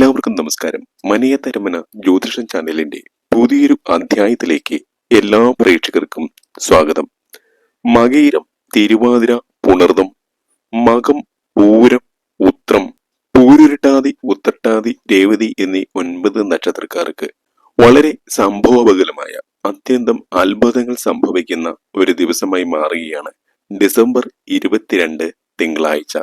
എല്ലാവർക്കും നമസ്കാരം. മനയത്തരമന ജ്യോതിഷം ചാനലിന്റെ പുതിയൊരു അധ്യായത്തിലേക്ക് എല്ലാ പ്രേക്ഷകർക്കും സ്വാഗതം. മകയിരം തിരുവാതിര പുണർദം മകം പൂരം ഉത്രം പൂരുരുട്ടാതി ഉത്രട്ടാതി രേവതി എന്നീ ഒൻപത് നക്ഷത്രക്കാർക്ക് വളരെ സംഭവബകലമായ അത്യന്തം അത്ഭുതങ്ങൾ സംഭവിക്കുന്ന ഒരു ദിവസമായി മാറുകയാണ് ഡിസംബർ ഇരുപത്തിരണ്ട് തിങ്കളാഴ്ച.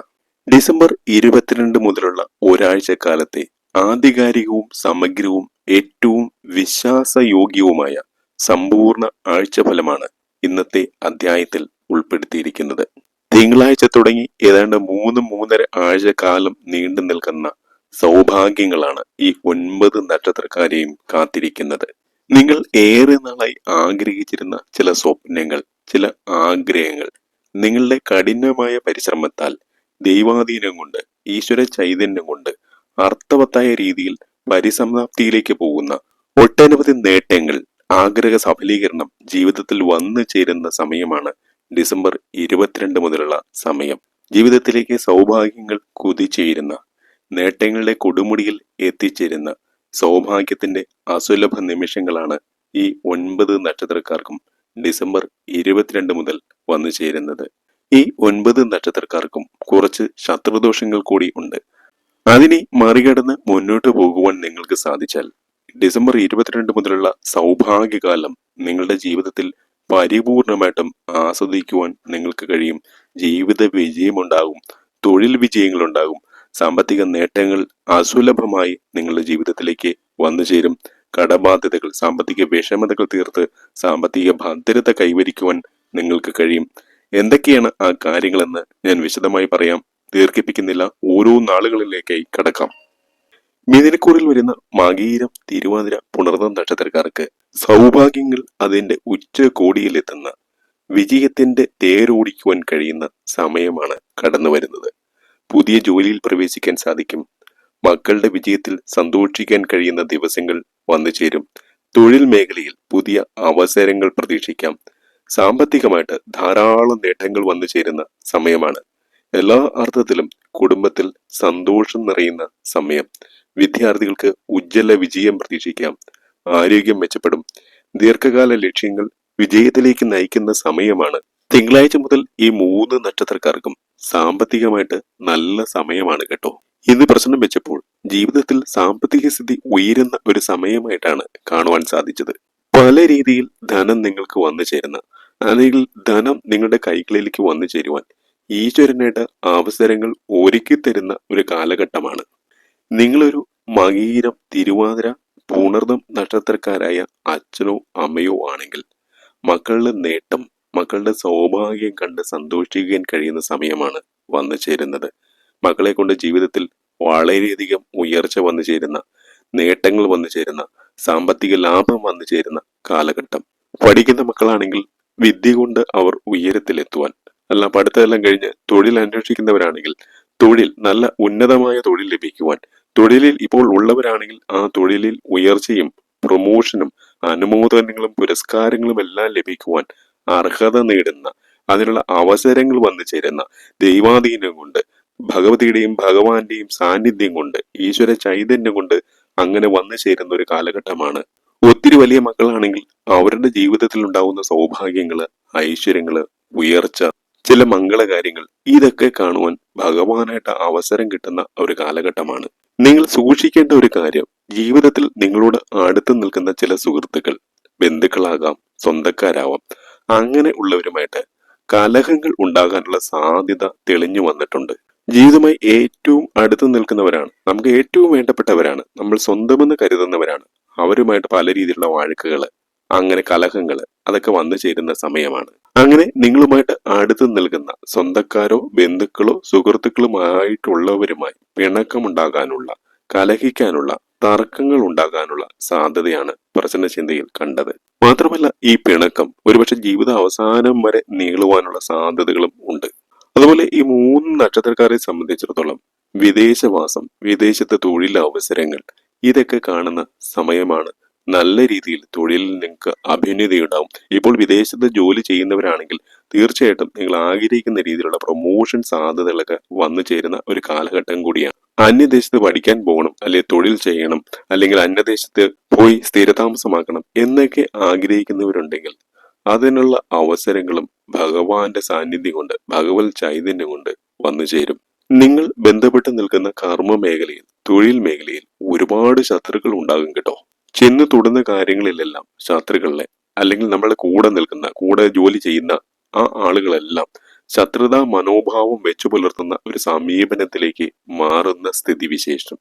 ഡിസംബർ ഇരുപത്തിരണ്ട് മുതലുള്ള ഒരാഴ്ച കാലത്തെ ആധികാരികവും സമഗ്രവും ഏറ്റവും വിശ്വാസയോഗ്യവുമായ സമ്പൂർണ ആഴ്ചഫലമാണ് ഇന്നത്തെ അധ്യായത്തിൽ ഉൾപ്പെടുത്തിയിരിക്കുന്നത്. തിങ്കളാഴ്ച തുടങ്ങി ഏതാണ്ട് മൂന്ന് മൂന്നര ആഴ്ച കാലം നീണ്ടു നിൽക്കുന്ന സൗഭാഗ്യങ്ങളാണ് ഈ ഒൻപത് നക്ഷത്രക്കാരെയും കാത്തിരിക്കുന്നത്. നിങ്ങൾ ഏറെ നാളായി ആഗ്രഹിച്ചിരുന്ന ചില സ്വപ്നങ്ങൾ ചില ആഗ്രഹങ്ങൾ നിങ്ങളുടെ കഠിനമായ പരിശ്രമത്താൽ ദൈവാധീനം കൊണ്ട് ഈശ്വര ചൈതന്യം കൊണ്ട് അർത്ഥവത്തായ രീതിയിൽ പരിസമാപ്തിയിലേക്ക് പോകുന്ന ഒട്ടനവധി നേട്ടങ്ങൾ ആഗ്രഹ സഫലീകരണം ജീവിതത്തിൽ വന്നു ചേരുന്ന സമയമാണ് ഡിസംബർ ഇരുപത്തിരണ്ട് മുതലുള്ള സമയം. ജീവിതത്തിലേക്ക് സൗഭാഗ്യങ്ങൾ കുതിച്ചേരുന്ന നേട്ടങ്ങളുടെ കൊടുമുടിയിൽ എത്തിച്ചേരുന്ന സൗഭാഗ്യത്തിന്റെ അസുലഭ നിമിഷങ്ങളാണ് ഈ ഒൻപത് നക്ഷത്രക്കാർക്കും ഡിസംബർ ഇരുപത്തിരണ്ട് മുതൽ വന്നു ചേരുന്നത്. ഈ ഒൻപത് നക്ഷത്രക്കാർക്കും കുറച്ച് ശത്രുദോഷങ്ങൾ കൂടി ഉണ്ട്. അതിനെ മറികടന്ന് മുന്നോട്ട് പോകുവാൻ നിങ്ങൾക്ക് സാധിച്ചാൽ ഡിസംബർ ഇരുപത്തിരണ്ട് മുതലുള്ള സൗഭാഗ്യകാലം നിങ്ങളുടെ ജീവിതത്തിൽ പരിപൂർണമായിട്ടും ആസ്വദിക്കുവാൻ നിങ്ങൾക്ക് കഴിയും. ജീവിത വിജയമുണ്ടാകും. തൊഴിൽ വിജയങ്ങളുണ്ടാകും. സാമ്പത്തിക നേട്ടങ്ങൾ അസുലഭമായി നിങ്ങളുടെ ജീവിതത്തിലേക്ക് വന്നു ചേരും. കടബാധ്യതകൾ സാമ്പത്തിക വിഷമതകൾ തീർത്ത് സാമ്പത്തിക ഭദ്രത കൈവരിക്കുവാൻ നിങ്ങൾക്ക് കഴിയും. എന്തൊക്കെയാണ് ആ കാര്യങ്ങളെന്ന് ഞാൻ വിശദമായി പറയാം. ദീർഘിപ്പിക്കുന്നില്ല. ഓരോ നാളുകളിലേക്കായി കടക്കാം. മിഥുനക്കൂറിൽ വരുന്ന മകീരം തിരുവാതിര പുണർന്ന നക്ഷത്രക്കാർക്ക് സൗഭാഗ്യങ്ങൾ അതിന്റെ ഉച്ച കോടിയിലെത്തുന്ന വിജയത്തിന്റെ തേരോടിക്കുവാൻ കഴിയുന്ന സമയമാണ് കടന്നു വരുന്നത്. പുതിയ ജോലിയിൽ പ്രവേശിക്കാൻ സാധിക്കും. മക്കളുടെ വിജയത്തിൽ സന്തോഷിക്കാൻ കഴിയുന്ന ദിവസങ്ങൾ വന്നു ചേരും. തൊഴിൽ മേഖലയിൽ പുതിയ അവസരങ്ങൾ പ്രതീക്ഷിക്കാം. സാമ്പത്തികമായിട്ട് ധാരാളം നേട്ടങ്ങൾ വന്നു ചേരുന്ന സമയമാണ് എല്ലാ അർത്ഥത്തിലും കുടുംബത്തിൽ സന്തോഷം നിറയുന്ന സമയം. വിദ്യാർത്ഥികൾക്ക് ഉജ്ജ്വല വിജയം പ്രതീക്ഷിക്കാം. ആരോഗ്യം മെച്ചപ്പെടും. ദീർഘകാല ലക്ഷ്യങ്ങൾ വിജയത്തിലേക്ക് നയിക്കുന്ന സമയമാണ്. തിങ്കളാഴ്ച മുതൽ ഈ മൂന്ന് നക്ഷത്രക്കാർക്കും സാമ്പത്തികമായിട്ട് നല്ല സമയമാണ് കേട്ടോ. ഇന്ന് പ്രശ്നം വെച്ചപ്പോൾ ജീവിതത്തിൽ സാമ്പത്തിക സ്ഥിതി ഉയരുന്ന ഒരു സമയമായിട്ടാണ് കാണുവാൻ സാധിച്ചത്. പല രീതിയിൽ ധനം നിങ്ങൾക്ക് വന്നു ചേരുന്ന അല്ലെങ്കിൽ ധനം നിങ്ങളുടെ കൈകളിലേക്ക് വന്നു ചേരുവാൻ ഈശ്വരനായിട്ട് അവസരങ്ങൾ ഒരുക്കി തരുന്ന ഒരു കാലഘട്ടമാണ്. നിങ്ങളൊരു മകീരം തിരുവാതിര പൂണർദം നക്ഷത്രക്കാരായ അച്ഛനോ അമ്മയോ ആണെങ്കിൽ മക്കളുടെ നേട്ടം മക്കളുടെ സൗഭാഗ്യം കണ്ട് സന്തോഷിക്കാൻ കഴിയുന്ന സമയമാണ് വന്നു ചേരുന്നത്. മക്കളെ കൊണ്ട് ജീവിതത്തിൽ വളരെയധികം ഉയർച്ച വന്നു ചേരുന്ന നേട്ടങ്ങൾ വന്നു ചേരുന്ന സാമ്പത്തിക ലാഭം വന്നു ചേരുന്ന കാലഘട്ടം. പഠിക്കുന്ന മക്കളാണെങ്കിൽ വിദ്യ കൊണ്ട് അവർ ഉയരത്തിലെത്തുവാൻ അല്ല പഠിത്തമെല്ലാം കഴിഞ്ഞ് തൊഴിൽ അന്വേഷിക്കുന്നവരാണെങ്കിൽ തൊഴിൽ നല്ല ഉന്നതമായ തൊഴിൽ ലഭിക്കുവാൻ തൊഴിലിൽ ഇപ്പോൾ ഉള്ളവരാണെങ്കിൽ ആ തൊഴിലിൽ ഉയർച്ചയും പ്രൊമോഷനും അനുമോദനങ്ങളും പുരസ്കാരങ്ങളും എല്ലാം ലഭിക്കുവാൻ അർഹത നേടുന്ന അതിനുള്ള അവസരങ്ങൾ വന്നു ചേരുന്ന ദൈവാധീനം കൊണ്ട് ഭഗവതിയുടെയും ഭഗവാന്റെയും സാന്നിധ്യം കൊണ്ട് ഈശ്വര ചൈതന്യം കൊണ്ട് അങ്ങനെ വന്നു ചേരുന്ന ഒരു കാലഘട്ടമാണ്. ഒത്തിരി വലിയ മക്കളാണെങ്കിൽ അവരുടെ ജീവിതത്തിൽ ഉണ്ടാവുന്ന സൗഭാഗ്യങ്ങൾ ഐശ്വര്യങ്ങൾ ഉയർച്ച. ചില മംഗളകാര്യങ്ങൾ ഇതൊക്കെ കാണുവാൻ ഭഗവാനായിട്ട് അവസരം കിട്ടുന്ന ഒരു കാലഘട്ടമാണ്. നിങ്ങൾ സൂക്ഷിക്കേണ്ട ഒരു കാര്യം ജീവിതത്തിൽ നിങ്ങളോട് അടുത്ത് നിൽക്കുന്ന ചില സുഹൃത്തുക്കൾ ബന്ധുക്കളാകാം സ്വന്തക്കാരാവാം അങ്ങനെ ഉള്ളവരുമായിട്ട് കലഹങ്ങൾ ഉണ്ടാകാനുള്ള സാധ്യത തെളിഞ്ഞു വന്നിട്ടുണ്ട്. ജീവിതമായി ഏറ്റവും അടുത്ത് നിൽക്കുന്നവരാണ് നമുക്ക് ഏറ്റവും വേണ്ടപ്പെട്ടവരാണ് നമ്മൾ സ്വന്തമെന്ന് കരുതുന്നവരാണ് അവരുമായിട്ട് പല രീതിയിലുള്ള വഴക്കുകൾ അങ്ങനെ കലഹങ്ങൾ അതൊക്കെ വന്നു ചേരുന്ന സമയമാണ്. അങ്ങനെ നിങ്ങളുമായിട്ട് അടുത്ത് നിൽക്കുന്ന സ്വന്തക്കാരോ ബന്ധുക്കളോ സുഹൃത്തുക്കളുമായിട്ടുള്ളവരുമായി പിണക്കമുണ്ടാകാനുള്ള കലഹിക്കാനുള്ള തർക്കങ്ങൾ ഉണ്ടാകാനുള്ള സാധ്യതയാണ് പ്രശ്നചിന്തയിൽ കണ്ടത്. മാത്രമല്ല ഈ പിണക്കം ഒരുപക്ഷെ ജീവിത അവസാനം വരെ നീളുവാനുള്ള സാധ്യതകളും ഉണ്ട്. അതുപോലെ ഈ മൂന്ന് നക്ഷത്രക്കാരെ സംബന്ധിച്ചിടത്തോളം വിദേശവാസം വിദേശത്തെ തൊഴിലവസരങ്ങൾ ഇതൊക്കെ കാണുന്ന സമയമാണ് നല്ല രീതിയിൽ തൊഴിലിൽ നിങ്ങൾക്ക് അഭ്യുന്നതയുണ്ടാവും ഇപ്പോൾ വിദേശത്ത് ജോലി ചെയ്യുന്നവരാണെങ്കിൽ തീർച്ചയായിട്ടും നിങ്ങൾ ആഗ്രഹിക്കുന്ന രീതിയിലുള്ള പ്രൊമോഷൻ സാധ്യതകളൊക്കെ വന്നു ചേരുന്ന ഒരു കാലഘട്ടം കൂടിയാണ്. അന്യദേശത്ത് പഠിക്കാൻ പോകണം അല്ലെങ്കിൽ തൊഴിൽ ചെയ്യണം അല്ലെങ്കിൽ അന്യദേശത്ത് പോയി സ്ഥിരതാമസമാക്കണം എന്നൊക്കെ ആഗ്രഹിക്കുന്നവരുണ്ടെങ്കിൽ അതിനുള്ള അവസരങ്ങളും ഭഗവാന്റെ സാന്നിധ്യം കൊണ്ട് ഭഗവത് ചൈതന്യം കൊണ്ട് വന്നു ചേരും. നിങ്ങൾ ബന്ധപ്പെട്ട് നിൽക്കുന്ന കർമ്മ മേഖലയിൽ തൊഴിൽ മേഖലയിൽ ഒരുപാട് ശത്രുക്കൾ ഉണ്ടാകും കേട്ടോ. ചെന്ന് തൊടുന്ന കാര്യങ്ങളിലെല്ലാം ശത്രുക്കളെ അല്ലെങ്കിൽ നമ്മളെ കൂടെ നിൽക്കുന്ന കൂടെ ജോലി ചെയ്യുന്ന ആ ആളുകളെല്ലാം ശത്രുതാ മനോഭാവം വെച്ചു പുലർത്തുന്ന ഒരു സമീപനത്തിലേക്ക് മാറുന്ന സ്ഥിതിവിശേഷം.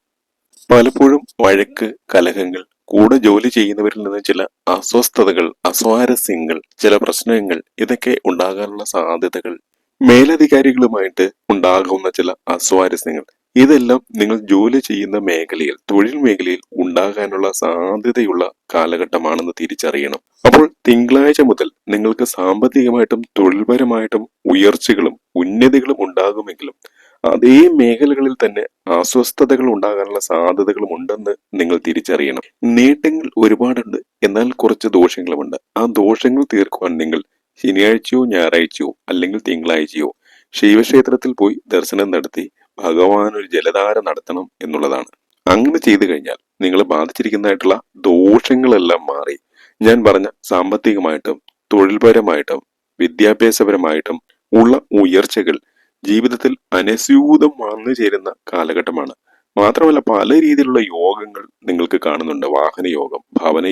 പലപ്പോഴും വഴക്ക് കലഹങ്ങൾ കൂടെ ജോലി ചെയ്യുന്നവരിൽ നിന്ന് ചില അസ്വസ്ഥതകൾ അസ്വാരസ്യങ്ങൾ ചില പ്രശ്നങ്ങൾ ഇതൊക്കെ ഉണ്ടാകാനുള്ള സാധ്യതകൾ മേലധികാരികളുമായിട്ട് ഉണ്ടാകുന്ന ചില അസ്വാരസ്യങ്ങൾ ഇതെല്ലാം നിങ്ങൾ ജോലി ചെയ്യുന്ന മേഖലയിൽ തൊഴിൽ മേഖലയിൽ ഉണ്ടാകാനുള്ള സാധ്യതയുള്ള കാലഘട്ടമാണെന്ന് തിരിച്ചറിയണം. അപ്പോൾ തിങ്കളാഴ്ച മുതൽ നിങ്ങൾക്ക് സാമ്പത്തികമായിട്ടും തൊഴിൽപരമായിട്ടും ഉയർച്ചകളും ഉന്നതികളും ഉണ്ടാകുമെങ്കിലും അതേ മേഖലകളിൽ തന്നെ അസ്വസ്ഥതകൾ ഉണ്ടാകാനുള്ള സാധ്യതകളും ഉണ്ടെന്ന് നിങ്ങൾ തിരിച്ചറിയണം. നേട്ടങ്ങൾ ഒരുപാടുണ്ട് എന്നാൽ കുറച്ച് ദോഷങ്ങളുമുണ്ട്. ആ ദോഷങ്ങൾ തീർക്കുവാൻ നിങ്ങൾ ശനിയാഴ്ചയോ ഞായറാഴ്ചയോ അല്ലെങ്കിൽ തിങ്കളാഴ്ചയോ ശൈവക്ഷേത്രത്തിൽ പോയി ദർശനം നടത്തി ഭഗവാൻ ഒരു ജലധാര നടത്തണം എന്നുള്ളതാണ്. അങ്ങനെ ചെയ്തു കഴിഞ്ഞാൽ നിങ്ങൾ ബാധിച്ചിരിക്കുന്നതായിട്ടുള്ള ദോഷങ്ങളെല്ലാം മാറി. ഞാൻ പറഞ്ഞ സാമ്പത്തികമായിട്ടും തൊഴിൽപരമായിട്ടും വിദ്യാഭ്യാസപരമായിട്ടും ഉള്ള ഉയർച്ചകൾ ജീവിതത്തിൽ അനസ്യൂതം വന്നു ചേരുന്ന കാലഘട്ടമാണ്. മാത്രമല്ല പല രീതിയിലുള്ള യോഗങ്ങൾ നിങ്ങൾക്ക് കാണുന്നുണ്ട്. വാഹന യോഗം ഭവന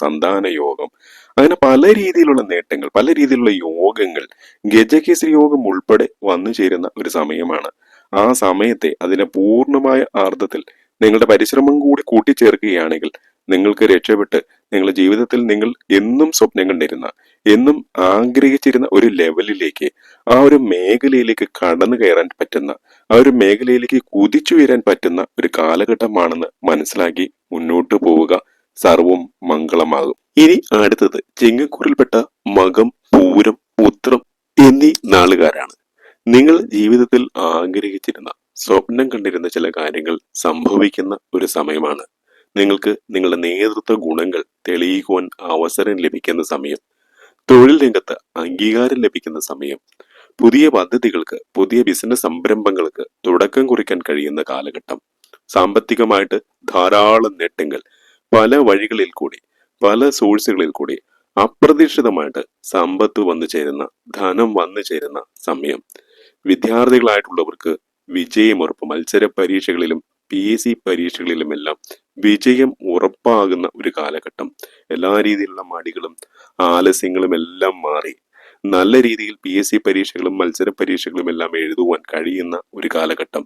സന്താന യോഗം അങ്ങനെ പല രീതിയിലുള്ള നേട്ടങ്ങൾ പല രീതിയിലുള്ള യോഗങ്ങൾ ഗജകേസരി യോഗം ഉൾപ്പെടെ വന്നു ചേരുന്ന ഒരു സമയമാണ്. ആ സമയത്തെ അതിനെ പൂർണമായ അർത്ഥത്തിൽ നിങ്ങളുടെ പരിശ്രമം കൂടി കൂട്ടിച്ചേർക്കുകയാണെങ്കിൽ നിങ്ങൾക്ക് രക്ഷപ്പെട്ട് നിങ്ങളുടെ ജീവിതത്തിൽ നിങ്ങൾ എന്നും സ്വപ്നം കണ്ടിരുന്ന എന്നും ആഗ്രഹിച്ചിരുന്ന ഒരു ലെവലിലേക്ക് ആ ഒരു മേഖലയിലേക്ക് കടന്നു കയറാൻ പറ്റുന്ന ആ ഒരു മേഖലയിലേക്ക് കുതിച്ചുയരാൻ പറ്റുന്ന ഒരു കാലഘട്ടമാണെന്ന് മനസ്സിലാക്കി മുന്നോട്ട് പോവുക സർവം മംഗളമാകും. ഇനി അടുത്തത് ചിങ്ങക്കൂറിൽപ്പെട്ട മകം പൂരം ഉത്രം എന്നീ നാളുകാരാണ്. നിങ്ങൾ ജീവിതത്തിൽ ആഗ്രഹിച്ചിരുന്ന സ്വപ്നം കണ്ടിരുന്ന ചില കാര്യങ്ങൾ സംഭവിക്കുന്ന ഒരു സമയമാണ്. നിങ്ങൾക്ക് നിങ്ങളുടെ നേതൃത്വ ഗുണങ്ങൾ തെളിയിക്കുവാൻ അവസരം ലഭിക്കുന്ന സമയം. തൊഴിൽ രംഗത്ത് അംഗീകാരം ലഭിക്കുന്ന സമയം. പുതിയ പദ്ധതികൾക്ക് പുതിയ ബിസിനസ് സംരംഭങ്ങൾക്ക് തുടക്കം കുറിക്കാൻ കഴിയുന്ന കാലഘട്ടം. സാമ്പത്തികമായിട്ട് ധാരാളം നേട്ടങ്ങൾ പല വഴികളിൽ കൂടി പല സോഴ്സുകളിൽ കൂടി അപ്രതീക്ഷിതമായിട്ട് സമ്പത്ത് വന്നു ചേരുന്ന ധനം വന്നു ചേരുന്ന സമയം. വിദ്യാർത്ഥികളായിട്ടുള്ളവർക്ക് വിജയമുറപ്പ് മത്സര പരീക്ഷകളിലും പി എസ് സി പരീക്ഷകളിലുമെല്ലാം വിജയം ഉറപ്പാകുന്ന ഒരു കാലഘട്ടം. എല്ലാ രീതിയിലുള്ള മടികളും ആലസ്യങ്ങളും എല്ലാം മാറി. നല്ല രീതിയിൽ പി എസ് സി പരീക്ഷകളും മത്സര പരീക്ഷകളും എല്ലാം എഴുതുവാൻ കഴിയുന്ന ഒരു കാലഘട്ടം.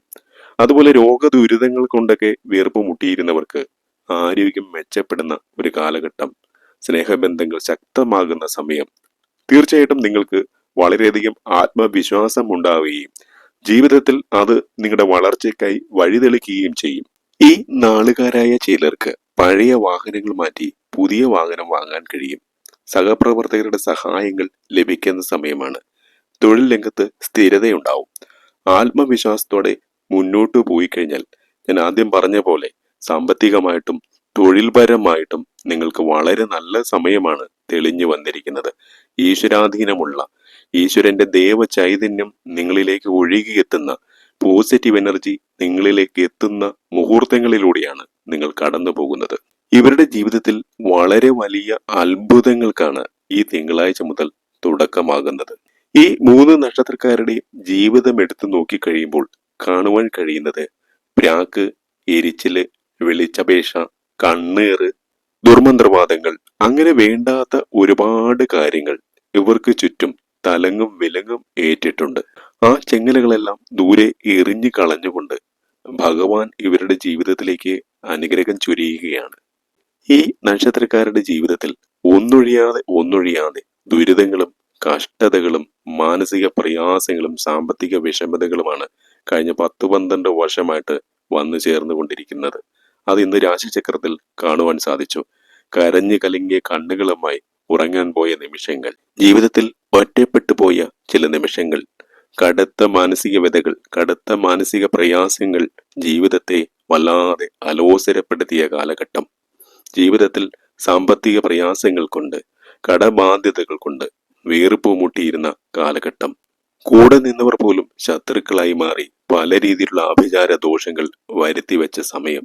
അതുപോലെ രോഗദുരിതങ്ങൾ കൊണ്ടൊക്കെ വീർപ്പ് മുട്ടിയിരുന്നവർക്ക് ആരോഗ്യം മെച്ചപ്പെടുന്ന ഒരു കാലഘട്ടം. സ്നേഹബന്ധങ്ങൾ ശക്തമാകുന്ന സമയം. തീർച്ചയായിട്ടും നിങ്ങൾക്ക് വളരെയധികം ആത്മവിശ്വാസം ഉണ്ടാവുകയും ജീവിതത്തിൽ അത് നിങ്ങളുടെ വളർച്ചയ്ക്കായി വഴിതെളിക്കുകയും ചെയ്യും. ഈ നാളുകാരായ ചിലർക്ക് പഴയ വാഹനങ്ങൾ മാറ്റി പുതിയ വാഹനം വാങ്ങാൻ കഴിയും. സഹപ്രവർത്തകരുടെ സഹായങ്ങൾ ലഭിക്കുന്ന സമയമാണ്. തൊഴിൽ രംഗത്ത് സ്ഥിരതയുണ്ടാവും. ആത്മവിശ്വാസത്തോടെ മുന്നോട്ട് പോയി കഴിഞ്ഞാൽ ഞാൻ ആദ്യം പറഞ്ഞ പോലെ സാമ്പത്തികമായിട്ടും തൊഴിൽപരമായിട്ടും നിങ്ങൾക്ക് വളരെ നല്ല സമയമാണ് തെളിഞ്ഞു വന്നിരിക്കുന്നത്. ഈശ്വരാധീനമുള്ള ഈശ്വരന്റെ ദേവ ചൈതന്യം നിങ്ങളിലേക്ക് ഒഴുകിയെത്തുന്ന പോസിറ്റീവ് എനർജി നിങ്ങളിലേക്ക് എത്തുന്ന മുഹൂർത്തങ്ങളിലൂടെയാണ് നിങ്ങൾ കടന്നു പോകുന്നത് ഇവരുടെ ജീവിതത്തിൽ വളരെ വലിയ അത്ഭുതങ്ങൾക്കാണ് ഈ തിങ്കളാഴ്ച മുതൽ തുടക്കമാകുന്നത്. ഈ മൂന്ന് നക്ഷത്രക്കാരുടെ ജീവിതം എടുത്തു നോക്കിക്കഴിയുമ്പോൾ കാണുവാൻ കഴിയുന്നത് പ്രാക്ക് എരിച്ചിൽ വെളിച്ചപേക്ഷ കണ്ണേറ് ദുർമന്ത്രവാദങ്ങൾ അങ്ങനെ വേണ്ടാത്ത ഒരുപാട് കാര്യങ്ങൾ ഇവർക്ക് ചുറ്റും തലങ്ങും വിലങ്ങും ഏറ്റിട്ടുണ്ട്. ആ ചെങ്ങലകളെല്ലാം ദൂരെ എറിഞ്ഞു കളഞ്ഞുകൊണ്ട് ഭഗവാൻ ഇവരുടെ ജീവിതത്തിലേക്ക് അനുഗ്രഹം ചൊരിയുകയാണ്. ഈ നക്ഷത്രക്കാരുടെ ജീവിതത്തിൽ ഒന്നൊഴിയാതെ ഒന്നൊഴിയാതെ ദുരിതങ്ങളും കഷ്ടതകളും മാനസിക പ്രയാസങ്ങളും സാമ്പത്തിക വിഷമതകളുമാണ് കഴിഞ്ഞ പത്ത് പന്ത്രണ്ട് വർഷമായിട്ട് വന്നു ചേർന്നുകൊണ്ടിരിക്കുന്നത്. അത് ഇന്ന് രാശിചക്രത്തിൽ കാണുവാൻ സാധിച്ചു. കരഞ്ഞു കലങ്ങിയ കണ്ണുകളുമായി ഉറങ്ങാൻ പോയ നിമിഷങ്ങൾ. ജീവിതത്തിൽ ഒറ്റപ്പെട്ടു പോയ ചില നിമിഷങ്ങൾ കടുത്ത മാനസിക വ്യതകൾ കടുത്ത മാനസിക പ്രയാസങ്ങൾ ജീവിതത്തെ വല്ലാതെ അലോസരപ്പെടുത്തിയ കാലഘട്ടം. ജീവിതത്തിൽ സാമ്പത്തിക പ്രയാസങ്ങൾ കൊണ്ട് കടബാധ്യതകൾ കൊണ്ട് വീർപ്പ് മുട്ടിയിരുന്ന കാലഘട്ടം. കൂടെ നിന്നവർ പോലും ശത്രുക്കളായി മാറി പല രീതിയിലുള്ള ആഭിചാര ദോഷങ്ങൾ വരുത്തിവെച്ച സമയം.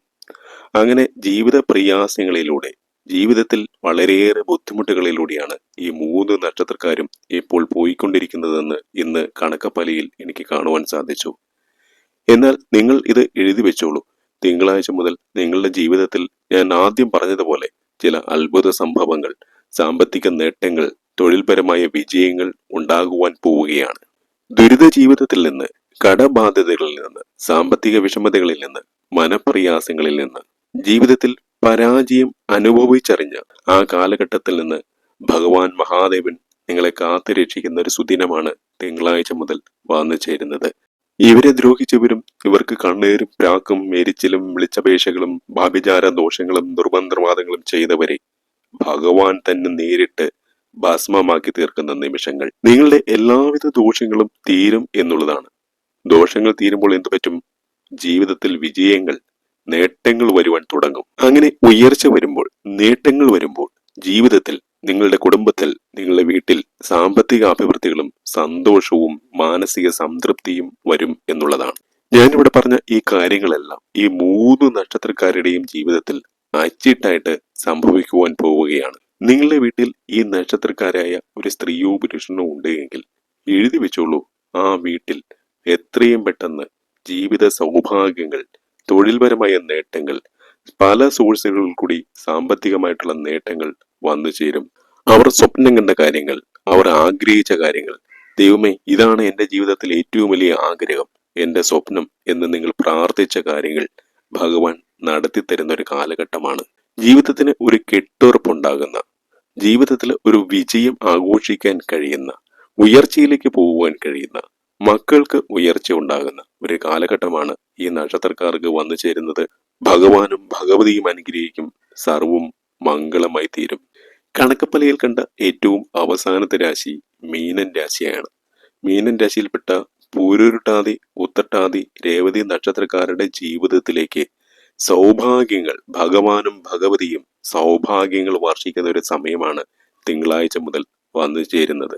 അങ്ങനെ ജീവിത പ്രയാസങ്ങളിലൂടെ ജീവിതത്തിൽ വളരെയേറെ ബുദ്ധിമുട്ടുകളിലൂടെയാണ് ഈ മൂന്ന് നക്ഷത്രക്കാരും ഇപ്പോൾ പോയിക്കൊണ്ടിരിക്കുന്നതെന്ന് ഇന്ന് കണക്കപ്പലിയിൽ എനിക്ക് കാണുവാൻ സാധിച്ചു. എന്നാൽ നിങ്ങൾ ഇത് എഴുതി വെച്ചോളൂ. തിങ്കളാഴ്ച മുതൽ നിങ്ങളുടെ ജീവിതത്തിൽ ഞാൻ ആദ്യം പറഞ്ഞതുപോലെ ചില അത്ഭുത സംഭവങ്ങൾ സാമ്പത്തിക നേട്ടങ്ങൾ തൊഴിൽപരമായ വിജയങ്ങൾ ഉണ്ടാകുവാൻ പോവുകയാണ്. ദുരിത ജീവിതത്തിൽ നിന്ന് കടബാധ്യതകളിൽ നിന്ന് സാമ്പത്തിക വിഷമതകളിൽ നിന്ന് മനപ്രയാസങ്ങളിൽ നിന്ന് ജീവിതത്തിൽ പരാജയം അനുഭവിച്ചറിഞ്ഞ ആ കാലഘട്ടത്തിൽ നിന്ന് ഭഗവാൻ മഹാദേവൻ നിങ്ങളെ കാത്തുരക്ഷിക്കുന്ന ഒരു സുദിനമാണ് തിങ്കളാഴ്ച മുതൽ വന്നു ചേരുന്നത്. ഇവരെ ദ്രോഹിച്ചവരും ഇവർക്ക് കണ്ണേരും പ്രാക്കും എരിച്ചിലും വിളിച്ചപേക്ഷകളും ഭാവിചാര ദോഷങ്ങളും ദുർബന്ധവാദങ്ങളും ചെയ്തവരെ ഭഗവാൻ തന്നെ നേരിട്ട് ഭസ്മമാക്കി തീർക്കുന്ന നിമിഷങ്ങൾ. നിങ്ങളുടെ എല്ലാവിധ ദോഷങ്ങളും തീരും എന്നുള്ളതാണ്. ദോഷങ്ങൾ തീരുമ്പോൾ എന്തു പറ്റും? ജീവിതത്തിൽ വിജയങ്ങൾ നേട്ടങ്ങൾ വരുവാൻ തുടങ്ങും. അങ്ങനെ ഉയർച്ച വരുമ്പോൾ നേട്ടങ്ങൾ വരുമ്പോൾ ജീവിതത്തിൽ നിങ്ങളുടെ കുടുംബത്തിൽ നിങ്ങളുടെ വീട്ടിൽ സാമ്പത്തിക അഭിവൃദ്ധികളും സന്തോഷവും മാനസിക സംതൃപ്തിയും വരും എന്നുള്ളതാണ്. ഞാനിവിടെ പറഞ്ഞ ഈ കാര്യങ്ങളെല്ലാം ഈ മൂന്ന് നക്ഷത്രക്കാരുടെയും ജീവിതത്തിൽ അച്ചിട്ടായിട്ട് സംഭവിക്കുവാൻ പോവുകയാണ്. നിങ്ങളുടെ വീട്ടിൽ ഈ നക്ഷത്രക്കാരായ ഒരു സ്ത്രീയോ പുരുഷനോ ഉണ്ടെങ്കിൽ എഴുതി വെച്ചോളൂ ആ വീട്ടിൽ എത്രയും പെട്ടെന്ന് ജീവിത സൗഭാഗ്യങ്ങൾ തൊഴിൽപരമായ നേട്ടങ്ങൾ പല സോഴ്സുകളിൽ കൂടി സാമ്പത്തികമായിട്ടുള്ള നേട്ടങ്ങൾ വന്നു ചേരും. അവർ സ്വപ്നം കണ്ട കാര്യങ്ങൾ അവർ ആഗ്രഹിച്ച കാര്യങ്ങൾ. ദൈവമേ ഇതാണ് എന്റെ ജീവിതത്തിൽ ഏറ്റവും വലിയ ആഗ്രഹം എന്റെ സ്വപ്നം എന്ന് നിങ്ങൾ പ്രാർത്ഥിച്ച കാര്യങ്ങൾ ഭഗവാൻ നടത്തി തരുന്ന ഒരു കാലഘട്ടമാണ്. ജീവിതത്തിന് ഒരു കെട്ടുറപ്പുണ്ടാകുന്ന ജീവിതത്തിൽ ഒരു വിജയം ആഘോഷിക്കാൻ കഴിയുന്ന ഉയർച്ചയിലേക്ക് പോകുവാൻ കഴിയുന്ന മക്കൾക്ക് ഉയർച്ച ഉണ്ടാകുന്ന ഒരു കാലഘട്ടമാണ് ഈ നക്ഷത്രക്കാർക്ക് വന്നു ചേരുന്നത്. ഭഗവാനും ഭഗവതിയും അനുഗ്രഹിക്കും സർവവും മംഗളമായി തീരും. കണക്കപ്പലയിൽ കണ്ട ഏറ്റവും അവസാനത്തെ രാശി മീനൻ രാശിയാണ്. മീനൻ രാശിയിൽപ്പെട്ട പൂരുരുട്ടാതി ഉത്തട്ടാതി രേവതി നക്ഷത്രക്കാരുടെ ജീവിതത്തിലേക്ക് സൗഭാഗ്യങ്ങൾ ഭഗവാനും ഭഗവതിയും സൗഭാഗ്യങ്ങൾ വർഷിക്കുന്ന ഒരു സമയമാണ് തിങ്കളാഴ്ച മുതൽ വന്നു ചേരുന്നത്.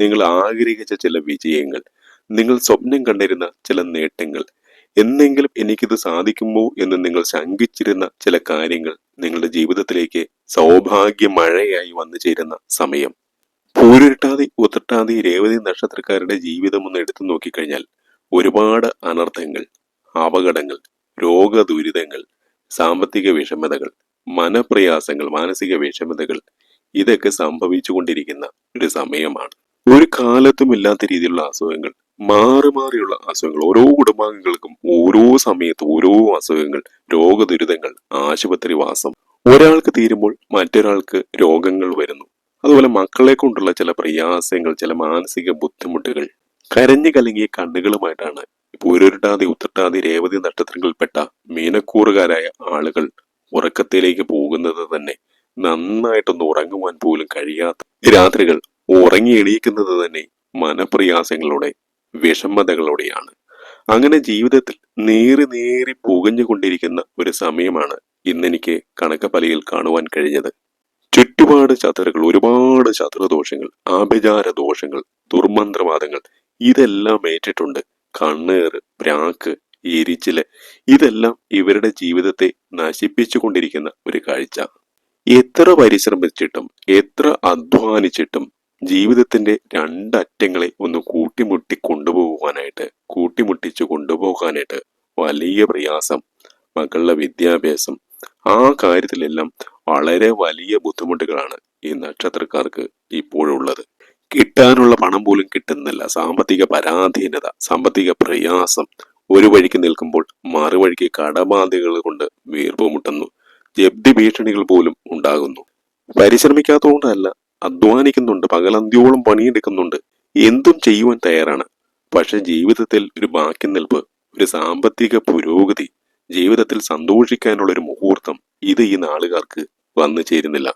നിങ്ങൾ ആഗ്രഹിച്ച ചില വിജയങ്ങൾ നിങ്ങൾ സ്വപ്നം കണ്ടിരുന്ന ചില നേട്ടങ്ങൾ. എന്നെങ്കിലും എനിക്കിത് സാധിക്കുമോ എന്ന് നിങ്ങൾ ശങ്കിച്ചിരുന്ന ചില കാര്യങ്ങൾ നിങ്ങളുടെ ജീവിതത്തിലേക്ക് സൗഭാഗ്യ മഴയായി വന്നു ചേരുന്ന സമയം. പൂരിട്ടാതി ഉത്രട്ടാതി രേവതി നക്ഷത്രക്കാരുടെ ജീവിതം ഒന്ന് എടുത്തു നോക്കിക്കഴിഞ്ഞാൽ ഒരുപാട് അനർത്ഥങ്ങൾ അപകടങ്ങൾ രോഗദുരിതങ്ങൾ സാമ്പത്തിക വിഷമതകൾ മനപ്രയാസങ്ങൾ മാനസിക വിഷമതകൾ ഇതൊക്കെ സംഭവിച്ചുകൊണ്ടിരിക്കുന്ന ഒരു സമയമാണ്. ഒരു കാലത്തും ഇല്ലാത്ത രീതിയിലുള്ള അസുഖങ്ങൾ മാറി മാറിയുള്ള അസുഖങ്ങൾ ഓരോ കുടുംബാംഗങ്ങൾക്കും ഓരോ സമയത്ത് ഓരോ അസുഖങ്ങൾ രോഗദുരിതങ്ങൾ ആശുപത്രി വാസം. ഒരാൾക്ക് തീരുമ്പോൾ മറ്റൊരാൾക്ക് രോഗങ്ങൾ വരുന്നു. അതുപോലെ മക്കളെ കൊണ്ടുള്ള ചില പ്രയാസങ്ങൾ ചില മാനസിക ബുദ്ധിമുട്ടുകൾ. കരഞ്ഞു കലങ്ങിയ കണ്ണുകളുമായിട്ടാണ് പൂരുരുട്ടാതി ഉത്തിട്ടാതി രേവതി നക്ഷത്രങ്ങളിൽപ്പെട്ട മീനക്കൂറുകാരായ ആളുകൾ ഉറക്കത്തിലേക്ക് പോകുന്നത് തന്നെ. നന്നായിട്ടൊന്ന് ഉറങ്ങുവാൻ പോലും കഴിയാത്ത രാത്രികൾ ഉറങ്ങി എണീക്കുന്നത് തന്നെ മനപ്രയാസങ്ങളോടെ വിഷമതകളോടെയാണ്. അങ്ങനെ ജീവിതത്തിൽ നേറി നേറി പുകഞ്ഞുകൊണ്ടിരിക്കുന്ന ഒരു സമയമാണ് ഇന്നെനിക്ക് കണക്കപ്പലയിൽ കാണുവാൻ കഴിഞ്ഞത്. ചുറ്റുപാട് ചതുരകൾ ഒരുപാട് ചതുരദോഷങ്ങൾ ആഭിചാര ദോഷങ്ങൾ ദുർമന്ത്രവാദങ്ങൾ ഇതെല്ലാം ഏറ്റിട്ടുണ്ട്. കണ്ണേറ് പ്രാക്ക് എരിച്ചിൽ ഇതെല്ലാം ഇവരുടെ ജീവിതത്തെ നശിപ്പിച്ചുകൊണ്ടിരിക്കുന്ന ഒരു കാഴ്ച. എത്ര പരിശ്രമിച്ചിട്ടും എത്ര അധ്വാനിച്ചിട്ടും ജീവിതത്തിന്റെ രണ്ടറ്റങ്ങളെ ഒന്ന് കൂട്ടിമുട്ടി കൊണ്ടുപോകാനായിട്ട് കൂട്ടിമുട്ടിച്ചു കൊണ്ടുപോകാനായിട്ട് വലിയ പ്രയാസം മക്കളുടെ വിദ്യാഭ്യാസം ആ കാര്യത്തിലെല്ലാം വളരെ വലിയ ബുദ്ധിമുട്ടുകളാണ് ഈ നക്ഷത്രക്കാർക്ക് ഇപ്പോഴുള്ളത്. കിട്ടാനുള്ള പണം പോലും കിട്ടുന്നില്ല. സാമ്പത്തിക പരാധീനത സാമ്പത്തിക പ്രയാസം ഒരു വഴിക്ക് നിൽക്കുമ്പോൾ മറുവഴിക്ക് കടബാധ്യതകൾ കൊണ്ട് വീർപ്പുമുട്ടുന്നു ജപ്തി ഭീഷണികൾ പോലും ഉണ്ടാകുന്നു. പരിശ്രമിക്കാത്തതുകൊണ്ടല്ല അധ്വാനിക്കുന്നുണ്ട് പകലന്തിയോളം പണിയെടുക്കുന്നുണ്ട്. എന്തും ചെയ്യുവാൻ തയ്യാറാണ്. പക്ഷെ ജീവിതത്തിൽ ഒരു ബാക്കി നിൽപ്പ് ഒരു സാമ്പത്തിക പുരോഗതി ജീവിതത്തിൽ സന്തോഷിക്കാനുള്ള ഒരു മുഹൂർത്തം ഇത് ഈ നാളുകാർക്ക് വന്നു ചേരുന്നില്ല.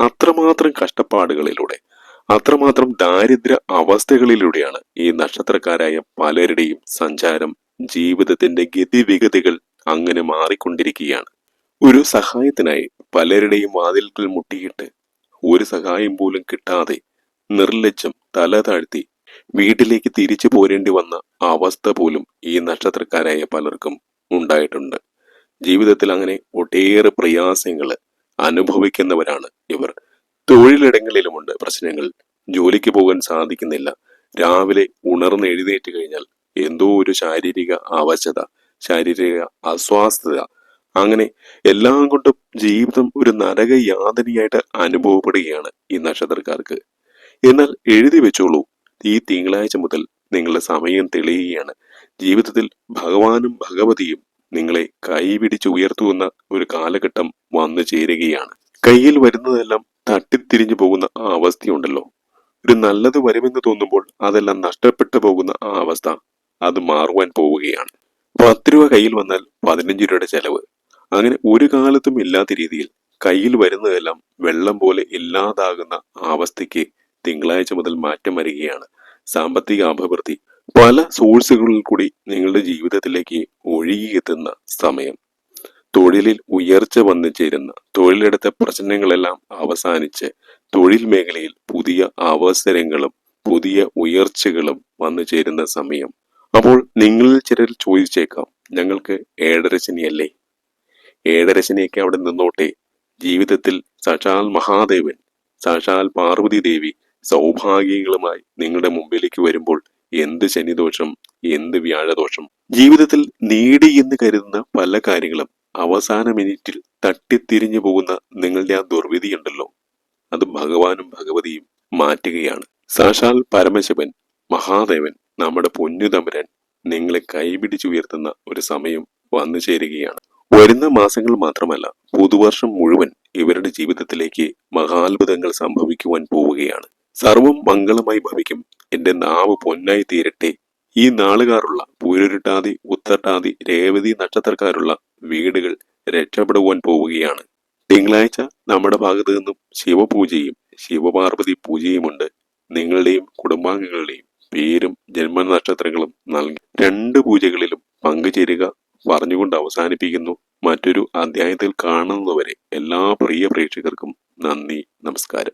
അത്രമാത്രം കഷ്ടപ്പാടുകളിലൂടെ അത്രമാത്രം ദാരിദ്ര്യ അവസ്ഥകളിലൂടെയാണ് ഈ നക്ഷത്രക്കാരായ പലരുടെയും സഞ്ചാരം ജീവിതത്തിന്റെ ഗതിവിഗതികൾ അങ്ങനെ മാറിക്കൊണ്ടിരിക്കുകയാണ്. ഒരു സഹായത്തിനായി പലരുടെയും വാതിൽക്കൽ മുട്ടിയിട്ട് ഒരു സഹായം പോലും കിട്ടാതെ നിർലജ്ജം തല താഴ്ത്തി വീട്ടിലേക്ക് തിരിച്ചു പോരേണ്ടി വന്ന അവസ്ഥ പോലും ഈ നക്ഷത്രക്കാരായ പലർക്കും ഉണ്ടായിട്ടുണ്ട്. ജീവിതത്തിൽ അങ്ങനെ ഒട്ടേറെ പ്രയാസങ്ങൾ അനുഭവിക്കുന്നവരാണ് ഇവർ. തൊഴിലിടങ്ങളിലുമുണ്ട് പ്രശ്നങ്ങൾ. ജോലിക്ക് പോകാൻ സാധിക്കുന്നില്ല. രാവിലെ ഉണർന്ന് എഴുന്നേറ്റ് കഴിഞ്ഞാൽ എന്തോ ഒരു ശാരീരിക അവശത ശാരീരിക അസ്വാസ്ഥത അങ്ങനെ എല്ലാം കൊണ്ടും ജീവിതം ഒരു നരക യാതനയായിട്ട് അനുഭവപ്പെടുകയാണ് ഈ നക്ഷത്രക്കാർക്ക്. എന്നാൽ എഴുതി വെച്ചോളൂ. ഈ തിങ്കളാഴ്ച മുതൽ നിങ്ങളുടെ സമയം തെളിയുകയാണ്. ജീവിതത്തിൽ ഭഗവാനും ഭഗവതിയും നിങ്ങളെ കൈപിടിച്ച് ഉയർത്തുന്ന ഒരു കാലഘട്ടം വന്നു ചേരുകയാണ്. കയ്യിൽ വരുന്നതെല്ലാം തട്ടിത്തിരിഞ്ഞു പോകുന്ന ആ അവസ്ഥയുണ്ടല്ലോ. ഒരു നല്ലത് വരുമെന്ന് തോന്നുമ്പോൾ അതെല്ലാം നഷ്ടപ്പെട്ടു പോകുന്ന ആ അവസ്ഥ അത് മാറുവാൻ പോവുകയാണ്. പത്ത് രൂപ കയ്യിൽ വന്നാൽ പതിനഞ്ച് രൂപയുടെ ചെലവ്. അങ്ങനെ ഒരു കാലത്തും ഇല്ലാത്ത രീതിയിൽ കയ്യിൽ വരുന്നതെല്ലാം വെള്ളം പോലെ ഇല്ലാതാകുന്ന അവസ്ഥയ്ക്ക് തിങ്കളാഴ്ച മുതൽ മാറ്റം വരികയാണ്. സാമ്പത്തിക അഭിവൃദ്ധി പല സോഴ്സുകളിൽ കൂടി നിങ്ങളുടെ ജീവിതത്തിലേക്ക് ഒഴുകിയെത്തുന്ന സമയം. തൊഴിലിൽ ഉയർച്ച വന്നു ചേരുന്ന തൊഴിലെടുത്ത പ്രശ്നങ്ങളെല്ലാം അവസാനിച്ച് തൊഴിൽ മേഖലയിൽ പുതിയ അവസരങ്ങളും പുതിയ ഉയർച്ചകളും വന്നു ചേരുന്ന സമയം. അപ്പോൾ നിങ്ങളിൽ ചിലർ ചോദിച്ചേക്കാം ഞങ്ങൾക്ക് ഏഴര ശനിയല്ലേ അവിടെ നിന്നോട്ടെ. ജീവിതത്തിൽ സാക്ഷാൽ മഹാദേവൻ സാക്ഷാൽ പാർവതി ദേവി സൗഭാഗ്യങ്ങളുമായി നിങ്ങളുടെ മുമ്പിലേക്ക് വരുമ്പോൾ എന്ത് ശനിദോഷം എന്ത് വ്യാഴദോഷം? ജീവിതത്തിൽ നേടി എന്ന് കരുതുന്ന പല കാര്യങ്ങളും അവസാന മിനിറ്റിൽ തട്ടിത്തിരിഞ്ഞു പോകുന്ന നിങ്ങളുടെ ആ ദുർവിധിയുണ്ടല്ലോ. അത് ഭഗവാനും ഭഗവതിയും മാറ്റുകയാണ്. സാക്ഷാൽ പരമശിവൻ മഹാദേവൻ നമ്മുടെ പൊന്നു തമ്പുരാൻ നിങ്ങളെ കൈപിടിച്ചുയർത്തുന്ന ഒരു സമയം വന്നു ചേരുകയാണ്. വരുന്ന മാസങ്ങൾ മാത്രമല്ല പുതുവർഷം മുഴുവൻ ഇവരുടെ ജീവിതത്തിലേക്ക് മഹാത്ഭുതങ്ങൾ സംഭവിക്കുവാൻ പോവുകയാണ്. സർവം മംഗളമായി ഭവിക്കും. എന്റെ നാവ് പൊന്നായി തീരട്ടെ. ഈ നാളുകാരുള്ള പൂരുരുട്ടാതി ഉത്തട്ടാതി രേവതി നക്ഷത്രക്കാരുള്ള വീടുകൾ രക്ഷപ്പെടുവാൻ പോവുകയാണ്. തിങ്കളാഴ്ച നമ്മുടെ ഭാഗത്ത് നിന്നും ശിവപൂജയും ശിവപാർവതി പൂജയുമുണ്ട്. നിങ്ങളുടെയും കുടുംബാംഗങ്ങളുടെയും പേരും ജന്മനക്ഷത്രങ്ങളും നൽകി രണ്ട് പൂജകളിലും പങ്കുചേരുക പറഞ്ഞുകൊണ്ട് അവസാനിപ്പിക്കുന്നു. മറ്റൊരു അധ്യായത്തിൽ കാണുന്നതുവരെ എല്ലാ പ്രിയ പ്രേക്ഷകർക്കും നന്ദി നമസ്കാരം.